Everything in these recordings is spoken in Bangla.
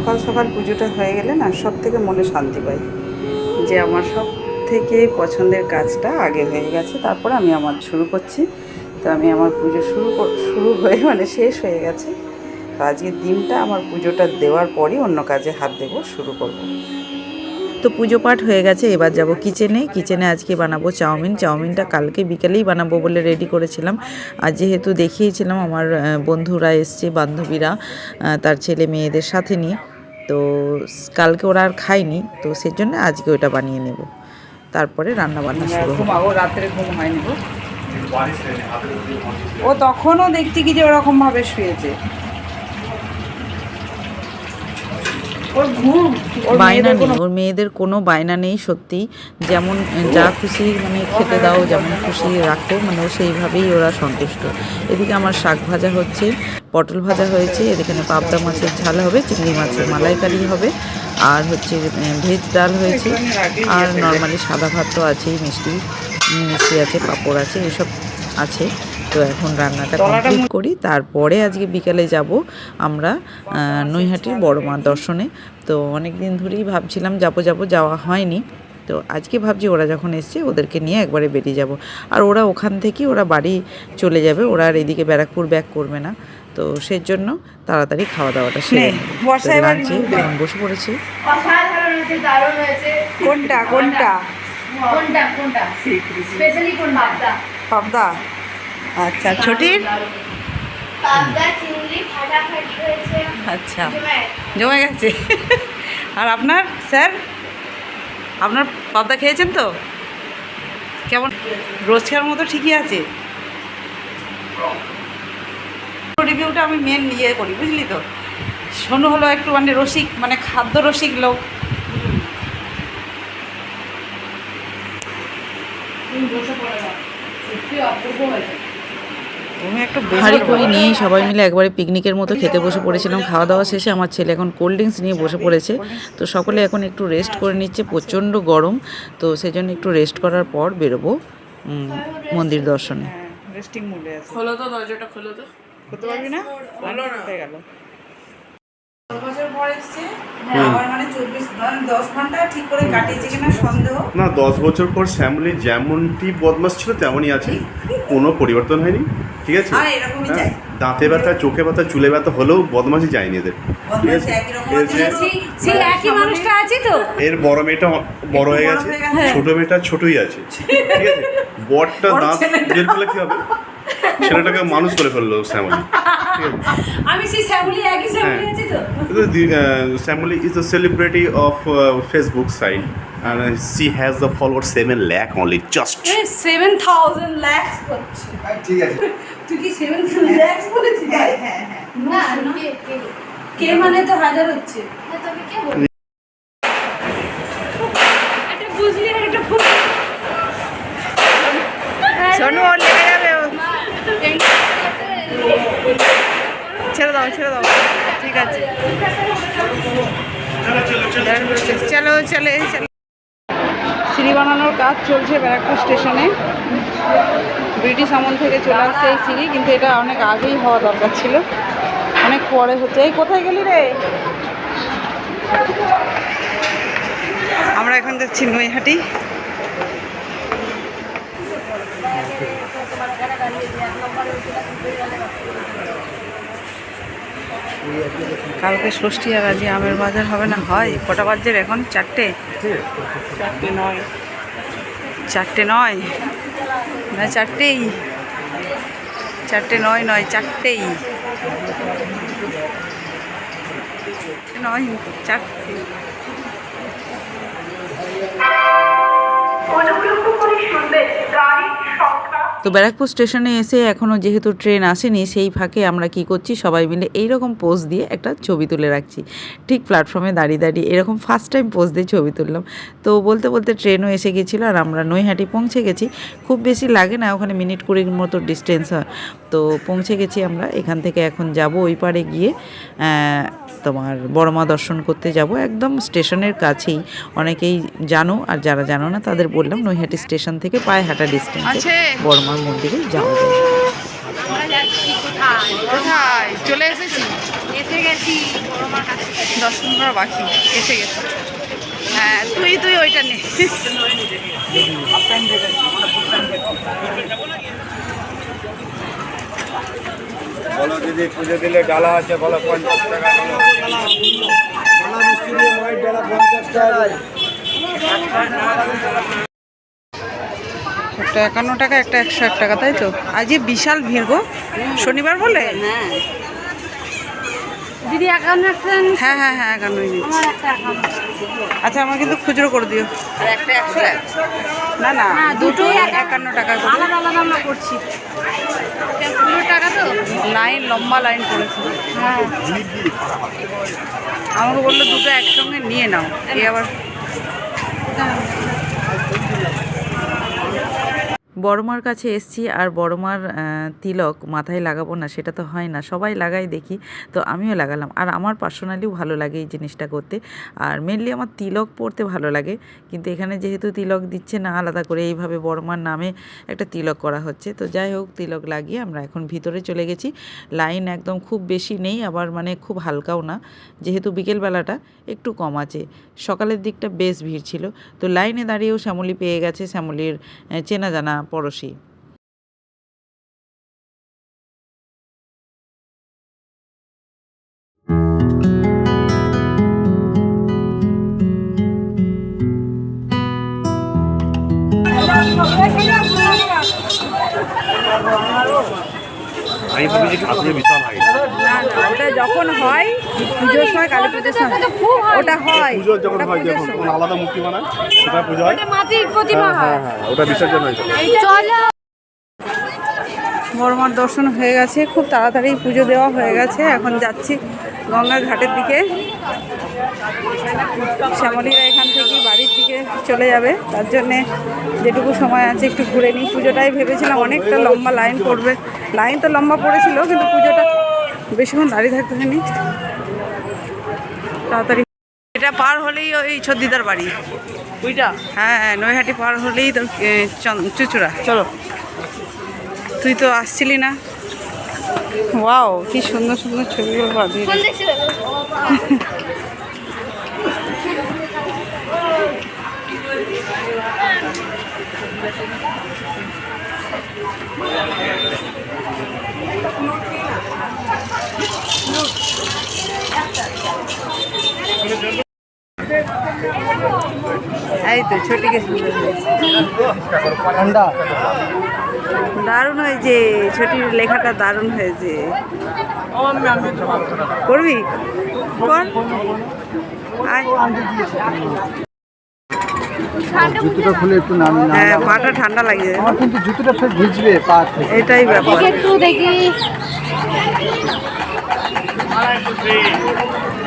সকাল সকাল পুজোটা হয়ে গেলে না সব থেকে মনে শান্তি পাই যে আমার সব থেকে পছন্দের কাজটা আগে হয়ে গেছে, তারপরে আমি আমার শুরু করছি। তো আমি আমার পুজো শুরু শুরু হয়ে মানে শেষ হয়ে গেছে। তো আজকের দিনটা আমার পুজোটা দেওয়ার পরই অন্য কাজে হাত দেবো, শুরু করব। তো পুজো পাঠ হয়ে গেছে, এবার যাব কিচেনে। কিচেনে আজকে বানাবো চাউমিন। চাউমিনটা কালকে বিকেলেই বানাবো বলে রেডি করেছিলাম। আর যেহেতু দেখিয়েছিলাম, আমার বন্ধুরা এসছে, বান্ধবীরা তার ছেলে মেয়েদের সাথে নিয়ে। তো কালকে ওরা আর খায়নি তো সেজন্য আজকে ওটা বানিয়ে নেব। তারপরে রান্না বান্না শুরু রাত্রে ঘুম হয়নি ও তখনও দেখছি কি যে ওরকম ভাবে শুয়েছে। বায়না নেই ওর মেয়েদের কোনো বায়না নেই সত্যি। যেমন যা খুশি মানে খেতে দাও যেমন খুশি রাখো মানে সেইভাবেই ওরা সন্তুষ্ট। এদিকে আমার শাক ভাজা হচ্ছে। পটল ভাজা হয়েছে এখানে পাবদা মাছের ঝাল হবে চিংড়ি মাছের মালাইকারি হবে আর হচ্ছে ভেজ ডাল হয়েছে আর নর্মালি সাদা ভাত তো আছেই মিষ্টি মিষ্টি আছে পাঁপড় আছে এসব আছে। তো এখন রান্নাটা কমপ্লিট করি তারপরে আজকে বিকালে যাব আমরা নৈহাটির বড় মা দর্শনে। তো অনেক দিন ধরেই ভাবছিলাম যাব যাব যাওয়া হয়নি। তো আজকে ভাবছি ওরা যখন এসছে ওদেরকে নিয়ে একবারে বেরিয়ে যাব। আর ওরা ওখান থেকে ওরা বাড়ি চলে যাবে ওরা আর এদিকে ব্যারাকপুর ব্যাক করবে না। তো সেই জন্য তাড়াতাড়ি খাওয়া দাওয়াটা সেরে নে, বর্ষা এবার বসে পড়েছি। কোনটা কোনটা? কোনটা কোনটা? স্পেশালি কোনটা পাবদা? আচ্ছা ছোটির? পাবদা চিংড়ি ফাটাফাটি হয়েছে। আচ্ছা জমে গেছে। আর আপনার স্যার? আপনার পাবদা খেয়েছেন তো? কেমন? রোজকার মতো ঠিকই আছে? রিভিউটা আমি মেন ইয়ে করি, বুঝলি তো? সোনু হলো একটু মানে রসিক মানে খাদ্য রসিক লোক। তুমি একটু হাঁড়ি করি নিয়ে নিয়েই সবাই মিলে একবারে পিকনিকের মতো খেতে বসে পড়েছিলাম। খাওয়া দাওয়া শেষে আমার ছেলে এখন কোল্ড ড্রিঙ্কস নিয়ে বসে পড়েছে। তো সকলে এখন একটু রেস্ট করে নিচ্ছে প্রচণ্ড গরম। তো সেই জন্য একটু রেস্ট করার পর বেরোবো মন্দির দর্শনে। রেস্টিং মুডে আছে। খোলো তো দরজাটা খোলো তো। করতে পারবি না? হলো না। গেল বছর পর এসছে আবার মানে চব্বিশ দশ ঘণ্টা ঠিক করে কাটিয়েছে কিনা সন্দেহ না দশ বছর পর শ্যামলি যেমনটি বদমাস ছিল তেমনই আছে। কোনো পরিবর্তন হয়নি ঠিক আছে? আর এরকমই হ্যাঁ। দাঁতে ব্যথা চোখে ব্যথা চুলে ব্যথা হলেও বদমাসি যায়নি এদের ঠিক আছে? এর আছে। যে- সেই সেই একই মানুষটা আছে তো? এর বড় মেয়েটা বড় হয়ে গেছে হয়ে ছোট মেয়েটা ছোটই আছে ঠিক আছে? বড়টা দাঁত। বের করলে কি হবে? ছেলেটাকে মানুষ করে ফেলল শ্যামলি। আমি সেই শ্যামলি একই শ্যামলি হ্যাঁ। আছি তো? a celebrity of uh, Facebook site. And uh, she has the followers 7 lakh only just. Seven thousand lakhs করছে ঠিক আছে। তুই কি সেভেন ল্যাক্স বলেছিস? হ্যাঁ হ্যাঁ হ্যাঁ। না কে মানে তো হাজার হচ্ছে। তবে কে বলবে একটা বুঝলি আর একটা ফুল সোনু ওর লেগে যাবে ও। ছেড়ে দাও ছেড়ে দাও ঠিক আছে চলো সিঁড়ি বানানোর কাজ চলছে ব্যারাকপুর স্টেশনে। ব্রিটিশ আমল থেকে চলে আসছে এই সিঁড়ি কিন্তু এটা অনেক আগেই হওয়া দরকার ছিল। অনেক পরে হচ্ছে। এই কোথায় গেলি রে? আমরা এখন যাচ্ছি নৈহাটি। কালকে ষষ্ঠী আর আজকে আমের বাজার হবে না? হয় কটা বাজার এখন? চারটে? চারটে নয়। চারটে নয়? না চারটেই। চারটে নয় নয় চারটেই। নয় চারটে। তো ব্যারাকপুর স্টেশনে এসে এখনও যেহেতু ট্রেন আসেনি সেই ফাঁকে আমরা কি করছি সবাই মিলে এই রকম পোজ দিয়ে একটা ছবি তুলে রাখছি। ঠিক প্ল্যাটফর্মে দাঁড়িয়ে দাঁড়িয়ে এরকম ফার্স্ট টাইম পোজ দিয়ে ছবি তুললাম। তো বলতে বলতে ট্রেনও এসে গেছিল আর আমরা নৈহাটি পৌঁছে গেছি। খুব বেশি লাগে না ওখানে মিনিট কুড়ির মতো ডিস্টেন্স হয়। তো পৌঁছে গেছি আমরা এখান থেকে এখন যাব ওই পারে গিয়ে তোমার বড়মা দর্শন করতে যাব। একদম স্টেশনের কাছেই। অনেকেই জানো আর যারা জানো না তাদের বললাম নৈহাটি স্টেশন থেকে পায়ে হাঁটা ডিস্টেন্সে আছে। বড়মার মন্দিরে যাওয়া যায়। কোথায়? চলে এসেছি? এসে গেছি দর্শন করা বাকি এসে গেছে। হ্যাঁ তুই তুই ওইটা নে। বলো দিদি পুজো দিলে ডালা আছে বলো পঞ্চাশ টাকা ডালা মিষ্টি দিয়ে মায়ের ডালা পঞ্চাশ টাকা। একটা একান্ন টাকা একটা একশো এক টাকা তাই তো? আজকে বিশাল ভিড় গো। শনিবার বলে? হ্যাঁ দিদি একান্ন হ্যাঁ হ্যাঁ হ্যাঁ একান্নই নিচ্ছি আমার একটা একান্ন। আচ্ছা আমার কিন্তু খুচরো করে দিও। একটা একশো না না হ্যাঁ দুটোই একান্ন টাকা আলাদা আলাদা আমরা করছি। পুরো টাকা তো? লাইন লম্বা লাইন পড়েছে হ্যাঁ। আমাকে বলল দুটো একসঙ্গে নিয়ে নাও। এই আবার বড়মার কাছে এসছি আর বড়মার তিলক মাথায় লাগাবো না, সেটা তো হয় না। সবাই লাগাই দেখি, তো আমিও লাগালাম। আর আমার পার্সোনালিও ভালো লাগে এই জিনিসটা করতে। আর মেনলি আমার তিলক পরতে ভালো লাগে। কিন্তু এখানে যেহেতু তিলক দিচ্ছে না, আলাদা করে এইভাবে বড়মার নামে একটা তিলক করা হচ্ছে। তো যাই হোক, তিলক লাগিয়ে আমরা এখন ভিতরে চলে গেছি। লাইন একদম খুব বেশি নেই, আবার মানে খুব হালকাও না। যেহেতু বিকেলবেলাটা একটু কম আছে। সকালের দিকটা বেশ ভিড় ছিল। তো লাইনে দাঁড়িয়েও শ্যামলি পেয়ে গেছে। শ্যামলির চেনা জানা পড়শি। আমি ভাবি যে ঠাকুরের বিশাল হয় না না ওটা যখন হয় পুজোর সময় কালী পুজোর সময়। ওটা হয় পুজো যখন হয় যখন। আলাদা মূর্তি বানায় সেটা পুজো হয়। মাটির প্রতিমা হ্যাঁ হ্যাঁ ওটা বিসর্জন হয়। চলো। বড়মার দর্শন হয়ে গেছে খুব তাড়াতাড়ি পুজো দেওয়া হয়ে গেছে। এখন যাচ্ছি গঙ্গা ঘাটের দিকে। শ্যামলীরা এখান থেকে বাড়ির দিকে চলে যাবে। তার জন্যে যেটুকু সময় আছে একটু ঘুরে নিই। পুজোটাই ভেবেছিলাম অনেকটা লম্বা লাইন পড়বে। লাইন তো লম্বা পড়েছিল কিন্তু পুজোটা বেশিক্ষণ দাঁড়িয়ে থাকতে হয়নি। তাড়াতাড়ি। এটা পার হলেই ওই ছদ্দিদার বাড়ি। ওইটা? হ্যাঁ হ্যাঁ নৈহাটি পার হলেই চন- চুচুড়া। চলো। তুই তো আসছিলি না। ওয়াও কি সুন্দর সুন্দর ছবিগুলো এই তো ছোটিকে হয়েছে দারুণ হয়েছে ছোটির লেখাটা দারুণ হয়েছে। করবি? কর। আয়। জুতোটা খুলে একটু নামি না হ্যাঁ পাটা ঠান্ডা লাগে। আমার কিন্তু জুতোটা ফের ভিজবে পা এটাই ব্যাপার। একটু দেখি।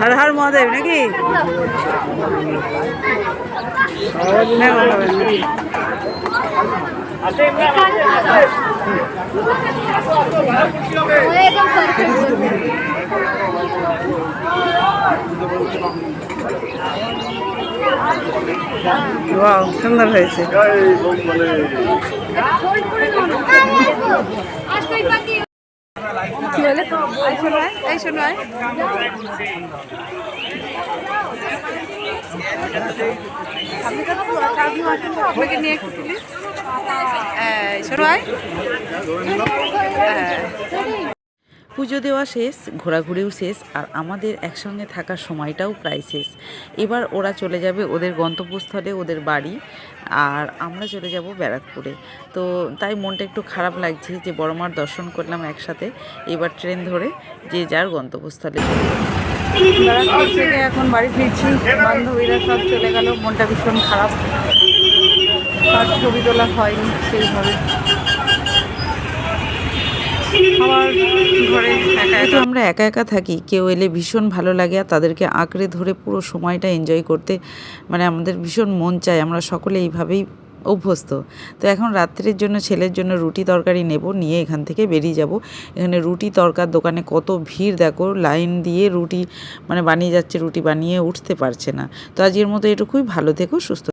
হর হর মহাদেব নাকি। একদম perfect। ওয়াও সুন্দর হয়েছে কি বলে এই শোনো এই শোনো আয়। আপনি তো পুরো কাজ নিয়ে আসেন তো, আপনাকে নিয়ে একটু তুলি। এই, শোনো আয়। হ্যাঁ। পুজো দেওয়া শেষ, ঘোরাঘুরিও শেষ, আর আমাদের একসঙ্গে থাকার সময়টাও প্রায় শেষ। এবার ওরা চলে যাবে ওদের গন্তব্যস্থলে, ওদের বাড়ি, আর আমরা চলে যাব ব্যারাকপুরে। তো তাই মনটা একটু খারাপ লাগছে যে বড়মার দর্শন করলাম একসাথে, এবার ট্রেন ধরে যে যার গন্তব্যস্থলে ব্যারাকপুর থেকে এখন বাড়ি ফিরছি, বান্ধবীরা সব চলে গেল, মনটা ভীষণ খারাপ। আর ছবি তোলা হয়নি সেইভাবে। একা আমরা একা একা থাকি, কেউ এলে ভীষণ ভালো লাগে আর তাদেরকে আঁকড়ে ধরে পুরো সময়টা এনজয় করতে মানে আমাদের ভীষণ মন চায়। আমরা সকলে এইভাবেই অভ্যস্ত। তো এখন রাত্রের জন্য, ছেলের জন্য রুটি তরকারি নেব, নিয়ে এখান থেকে বেরিয়ে যাব। এখানে রুটি তরকার দোকানে কত ভিড়, দেখো, লাইন দিয়ে রুটি মানে বানিয়ে যাচ্ছে, রুটি বানিয়ে উঠতে পারছে না। তো আজকের মতো এটুকুই। ভালো থেকো, সুস্থ